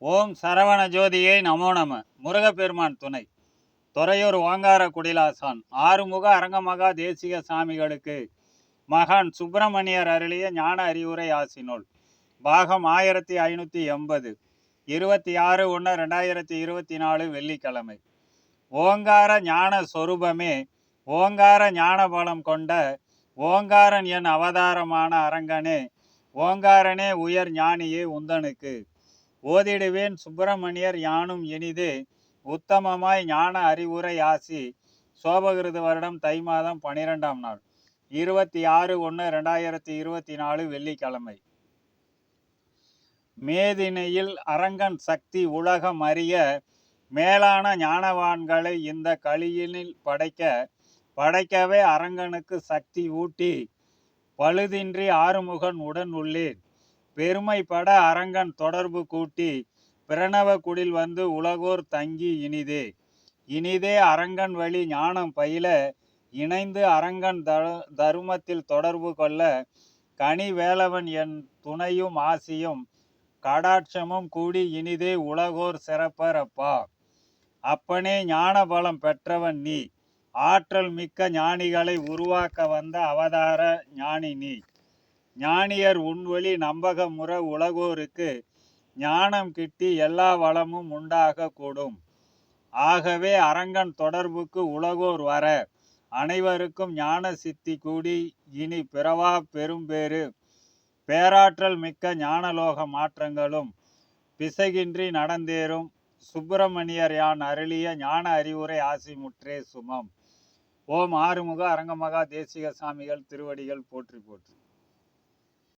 ஓம் சரவண ஜோதியை நமோ நம. முருகப்பெருமான் துணை. துறையூர் ஓங்கார குடிலாசான். ஆறுமுக அரங்கமகா தேசிக சாமிகளுக்கு மகான் சுப்பிரமணியர் அருளிய ஞான அறிவுரை ஆசினோல். பாகம் ஆயிரத்தி ஐநூற்றி எண்பது. இருபத்தி ஆறு ஒன்று ரெண்டாயிரத்தி இருபத்தி நாலு வெள்ளிக்கிழமை. ஓங்கார ஞான சொரூபமே ஓங்கார ஞான பலம் கொண்ட ஓங்காரன் என் அவதாரமான அரங்கனே. ஓங்காரனே உயர் ஞானியே உந்தனுக்கு. ஓதிடுவேன் சுப்பிரமணியர் யானும் இனிது உத்தமமாய் ஞான அறிவுரை ஆசி. சோபகிருது வருடம் தை மாதம் பனிரெண்டாம் நாள். இருபத்தி ஆறு ஒன்று ரெண்டாயிரத்தி இருபத்தி நாலு வெள்ளிக்கிழமை. மேதினையில் அரங்கன் சக்தி உலகம் அறிய மேலான ஞானவான்களை இந்த கலியினில் படைக்க படைக்கவே அரங்கனுக்கு சக்தி ஊட்டி பழுதின்றி ஆறுமுகன் உடன் உள்ளேன். பெருமைப்பட அரங்கன் தொடர்பு கூட்டி பிரணவ குடில் வந்து உலகோர் தங்கி இனிதே. இனிதே அரங்கன் வழி ஞானம் பயில இணைந்து அரங்கன் த தருமத்தில் தொடர்பு கொள்ள கனி வேலவன் என் துணையும் ஆசியும் கடாட்சமும் கூடி இனிதே உலகோர் சிறப்பரப்பா அப்பனே ஞான பலம் பெற்றவன் நீ. ஆற்றல் மிக்க ஞானிகளை உருவாக்க வந்த அவதார ஞானி நீ. ஞானியர் உன்வழி நம்பகமுற உலகோருக்கு ஞானம் கிட்டி எல்லா வளமும் உண்டாக கூடும். ஆகவே அரங்கன் தொடர்புக்கு உலகோர் வர அனைவருக்கும் ஞான சித்தி கூடி இனி பிறவா பெரும்பேறு பேராற்றல் மிக்க ஞானலோக மாற்றங்களும் பிசகின்றி நடந்தேறும். சுப்பிரமணியர் யான் அருளிய ஞான அறிவுரை ஆசி முற்றே சுமம். ஓம் ஆறுமுக அரங்கமகா தேசிக சாமிகள் திருவடிகள் போற்றி போற்றி.